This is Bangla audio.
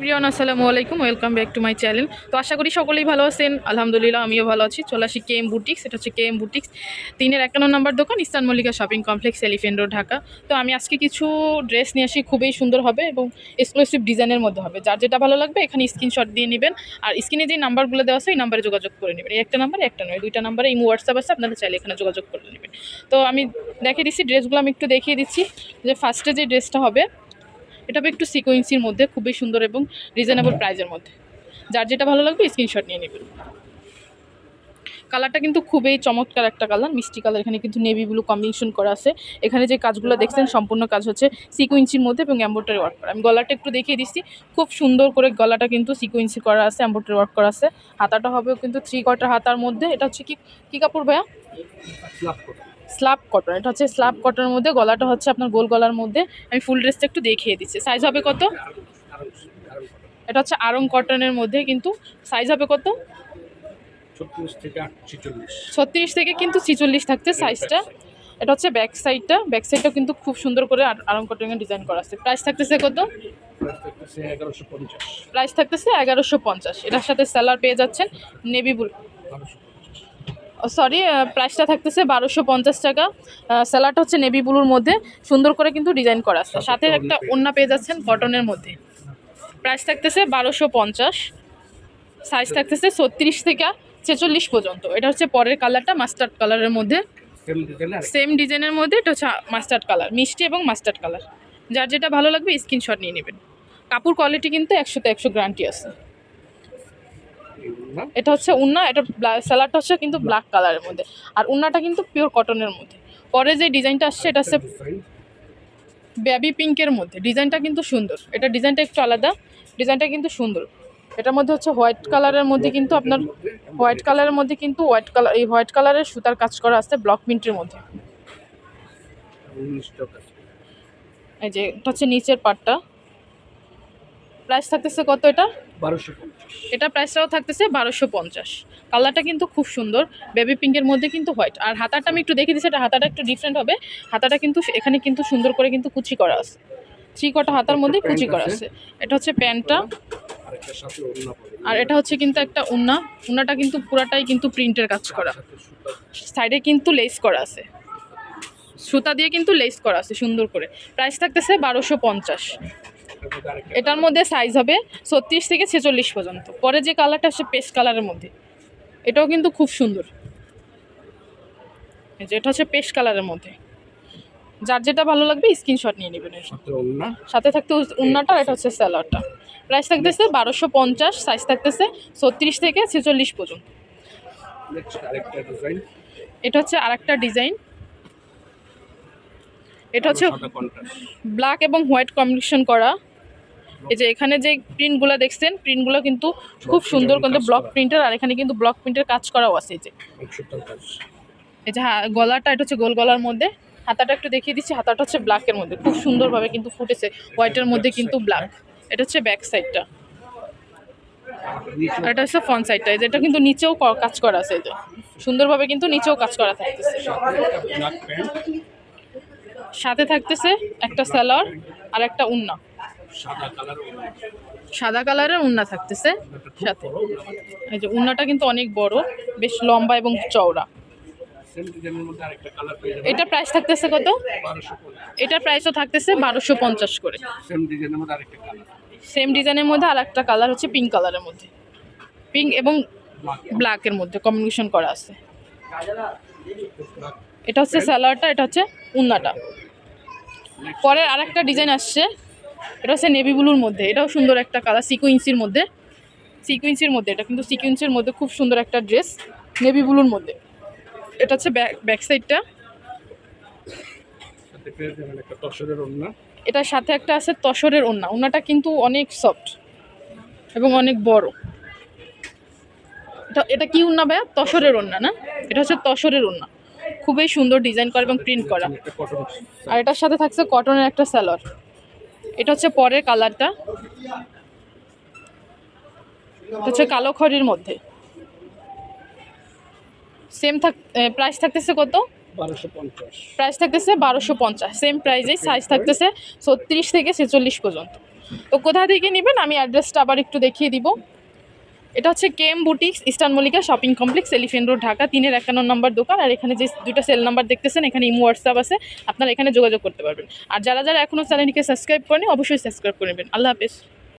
এভরিওয়ান আসসালামু আলাইকুম welcome back to my channel তো আশা করি সকলেই ভালো আছেন। আলহামদুলিল্লাহ, আমিও ভালো আছি। চলে আসি কে এম বুটিক্স এটা হচ্ছে কে এম বুটিক্স তিনের একান্ন নম্বর দোকান eastern Mallika shopping complex elephant road Dhaka. তো আমি আজকে কিছু ড্রেস নিয়ে আসি, খুবই সুন্দর হবে এবং এক্সক্লুসিভ ডিজাইনের মধ্যে হবে। যার যেটা ভালো লাগবে, এখানে স্ক্রিনশট দিয়ে নেবেন। আর স্ক্রিনে যে নাম্বারগুলো দেওয়া আছে এই নাম্বারে যোগাযোগ করে নেবেন। একটা নাম্বার একটা নয় দুইটা নাম্বারে এই হোয়াটসঅ্যাপ আছে আপনাদের চাইলে এখানে যোগাযোগ করে নেবেন। তো আমি দেখে দিচ্ছি, ড্রেসগুলো আমি একটু দেখিয়ে দিচ্ছি যে ফার্স্টে যে ড্রেসটা হবে এটা একটু সিকোয়েন্সির মধ্যে, খুবই সুন্দর এবং রিজনেবল প্রাইজের মধ্যে। যার যেটা ভালো লাগবে স্ক্রিনশট নিয়ে নেবেন। কালারটা কিন্তু খুবই চমৎকার একটা কালার মিষ্টি কালার এখানে কিন্তু নেভি ব্লু কম্বিনেশন করা আছে। এখানে যে কাজগুলো দেখছেন, সম্পূর্ণ কাজ হচ্ছে সিকুয়েন্সির মধ্যে এবং এম্বোটারি ওয়ার্ক করা। আমি গলাটা একটু দেখিয়ে দিচ্ছি, খুব সুন্দর করে গলাটা কিন্তু সিকুয়েন্সি করা আছে এম্বোটারি ওয়ার্ক করা আছে। হাতাটা হবে কিন্তু থ্রি কোয়ার্টার হাতার মধ্যে। এটা হচ্ছে কি, কী কাপড় ভাইয়া? স্ল্যাব কটন এটা হচ্ছে স্লাব কটনের মধ্যে গলাটা হচ্ছে আপনার গোল গলার মধ্যে। আমি ফুল ড্রেসটা একটু দেখিয়ে দিচ্ছি। সাইজ হবে কত? এটা হচ্ছে আরং কটনের মধ্যে কিন্তু সাইজ হবে কত? ছত্রিশ থেকে কিন্তু ছিচল্লিশ থাকছে সাইজটা এটা হচ্ছে ব্যাক সাইডটা ব্যাক সাইডটা কিন্তু খুব সুন্দর করে আর- কটনের ডিজাইন করা আছে। প্রাইস থাকতেছে কত? প্রাইস থাকতেছে এগারোশো পঞ্চাশ। এটার সাথে স্যালার পেয়ে যাচ্ছেন নেভি ব্লু সরি প্রাইসটা থাকতেছে বারোশো পঞ্চাশ টাকা। স্যালাডটা হচ্ছে নেভি ব্লুর মধ্যে। সুন্দর করে কিন্তু ডিজাইন করা আছে। সাথে একটা ওন্না পেয়ে যাচ্ছেন কটনের মধ্যে। প্রাইস থাকতেছে বারোশো পঞ্চাশ। সাইজ থাকতেছে ছত্রিশ থেকে ছেচল্লিশ পর্যন্ত। এটা হচ্ছে পরের কালারটা মাস্টার্ড কালারের মধ্যে। সেম ডিজাইনের মধ্যে এটা হচ্ছে মাস্টার্ড কালার মিষ্টি এবং মাস্টার্ড কালার যার যেটা ভালো লাগবে স্ক্রিনশট নিয়ে নেবেন। কাপড় কোয়ালিটি কিন্তু একশোতে একশো গ্যারান্টি আছে। এটা হচ্ছে উন্না এটা স্যালাডটা হচ্ছে কিন্তু ব্ল্যাক কালারের মধ্যে। আর উন্নাটা কিন্তু পিওর কটনের মধ্যে। পরে যে ডিজাইনটা আসছে এটা হচ্ছে বেবি পিঙ্কের মধ্যে। ডিজাইনটা কিন্তু সুন্দর। এটা ডিজাইনটা একটু আলাদা। ডিজাইনটা কিন্তু সুন্দর। এটার মধ্যে হচ্ছে হোয়াইট কালারের মধ্যে কিন্তু আপনার হোয়াইট কালারের মধ্যে কিন্তু হোয়াইট কালার এই হোয়াইট কালারের সুতার কাজ করা আছে ব্লক প্রিন্টের মধ্যে। এই যে এটা হচ্ছে নিচের পার্টটা প্রাইস থাকতেছে কত এটা? বারোশো এটা প্রাইসটাও থাকতেছে বারোশো পঞ্চাশ। কালারটা কিন্তু খুব সুন্দর বেবি পিঙ্কের মধ্যে কিন্তু হোয়াইট আর হাতাটা আমি একটু দেখে দিচ্ছি এটা হাতাটা একটু ডিফারেন্ট হবে। হাতাটা কিন্তু এখানে কিন্তু সুন্দর করে কিন্তু কুচি করা আছে। থ্রি কটা হাতার মধ্যে কুচি করা আছে। এটা হচ্ছে প্যান্টটা। আর এটা হচ্ছে কিন্তু একটা উন্না উন্নাটা কিন্তু পুরাটাই কিন্তু প্রিন্টের কাজ করা। সাইডে কিন্তু লেস করা আছে। সুতা দিয়ে কিন্তু লেস করা আছে সুন্দর করে। প্রাইস থাকতেছে বারোশো পঞ্চাশ। এটার মধ্যে সাইজ হবে ছত্রিশ থেকে ছেচল্লিশ পর্যন্ত। পরে যে কালারটা আসছে পেস্ট কালারের মধ্যে। এটাও কিন্তু খুব সুন্দর। এটা হচ্ছে পেস্ট কালারের মধ্যে। যার যেটা ভালো লাগবে স্ক্রিনশট নিয়ে নেবেন। সাথে সাথে থাকতে উন্নাটা এটা হচ্ছে স্যালাডটা প্রাইস থাকতেছে বারোশো পঞ্চাশ সাইজ থাকতেছে ছত্রিশ থেকে ছেচল্লিশ পর্যন্ত। এটা হচ্ছে আরেকটা ডিজাইন এটা হচ্ছে ব্ল্যাক এবং হোয়াইট কম্বিনেশন করা। এই যে এখানে যে প্রিন্টগুলো দেখছেন প্রিন্টগুলো কিন্তু খুব সুন্দর কিন্তু ব্লক প্রিন্টার আর এখানে কিন্তু ব্লক প্রিন্টের কাজ করাও আছে এই যে। এই যে গলাটা এটা হচ্ছে গোল গলার মধ্যে। হাতাটা একটু দেখিয়ে দিচ্ছি হাতাটা হচ্ছে ব্ল্যাকের মধ্যে। খুব সুন্দরভাবে কিন্তু ফুটেছে। হোয়াইটের মধ্যে কিন্তু ব্ল্যাক এটা হচ্ছে ব্যাক সাইডটা এটা হচ্ছে ফ্রন্ট সাইডটা এই যে এটা কিন্তু নিচেও কাজ করা আছে এই যে। সুন্দরভাবে কিন্তু নিচেও কাজ করা থাকতেছে। সাথে থাকতেছে একটা স্যালার আর একটা উন্না। সাদা কালারের উন্না। থাকতেছে। সাথে এই যে উন্নাটা কিন্তু অনেক বড় বেশ লম্বা এবং চওড়া। এটা প্রাইস থাকতেছে কত? এটার প্রাইসও থাকতেছে বারোশো পঞ্চাশ করে। সেম ডিজাইনের মধ্যে আর একটা কালার হচ্ছে পিঙ্ক কালারের মধ্যে। পিঙ্ক এবং ব্ল্যাকের মধ্যে। কম্বিনেশন করা আছে। এটা হচ্ছে স্যালাডটা এটা হচ্ছে উন্নাটা। পরের আরেকটা ডিজাইন আসছে। এটা হচ্ছে নেভি ব্লুর মধ্যে। এটাও সুন্দর একটা কালার সিকুইন্সির মধ্যে। সিকুইন্সির মধ্যে এটা কিন্তু সিকুইন্সের মধ্যে খুব সুন্দর একটা ড্রেস নেভি ব্লুর মধ্যে। এটা হচ্ছে ব্যাক ব্যাক সাইডটা এটার সাথে একটা আছে তসরের ওন্না ওন্নাটা কিন্তু অনেক সফট এবং অনেক বড়। এটা এটা কি উন্না ভাইয়া? তসরের ওন্না না? এটা হচ্ছে তসরের ওন্না খুবই সুন্দর ডিজাইন করা এবং প্রিন্ট করা। আর এটার সাথে থাকছে কটনের একটা স্যালোয়ার এটা হচ্ছে পরের কালারটা। এটা হচ্ছে কালো খড়ির মধ্যে। সেম থাক প্রাইস থাকতেছে কত? বারোশো প্রাইস থাকতেছে বারোশো পঞ্চাশ। সেম প্রাইজেই সাইজ থাকতেছে ছত্রিশ থেকে ছেচল্লিশ পর্যন্ত। তো কোথা থেকে নেবেন? আমি অ্যাড্রেসটা আবার একটু দেখিয়ে দিব। এটা হচ্ছে কেম boutiques, eastern Mallika shopping complex, elephant road, Dhaka, তিনের একান্ন নম্বর দোকান। আর এখানে যে দুটো সেল নাম্বার দেখতেছেন, এখানে ইমো, হোয়াটসঅ্যাপ আছে, আপনারা এখানে যোগাযোগ করতে পারবেন। আর যারা যারা এখনও চ্যানেলটিকে সাবস্ক্রাইব করেন অবশ্যই সাবস্ক্রাইব করে নেবেন। আল্লাহ হাফেজ।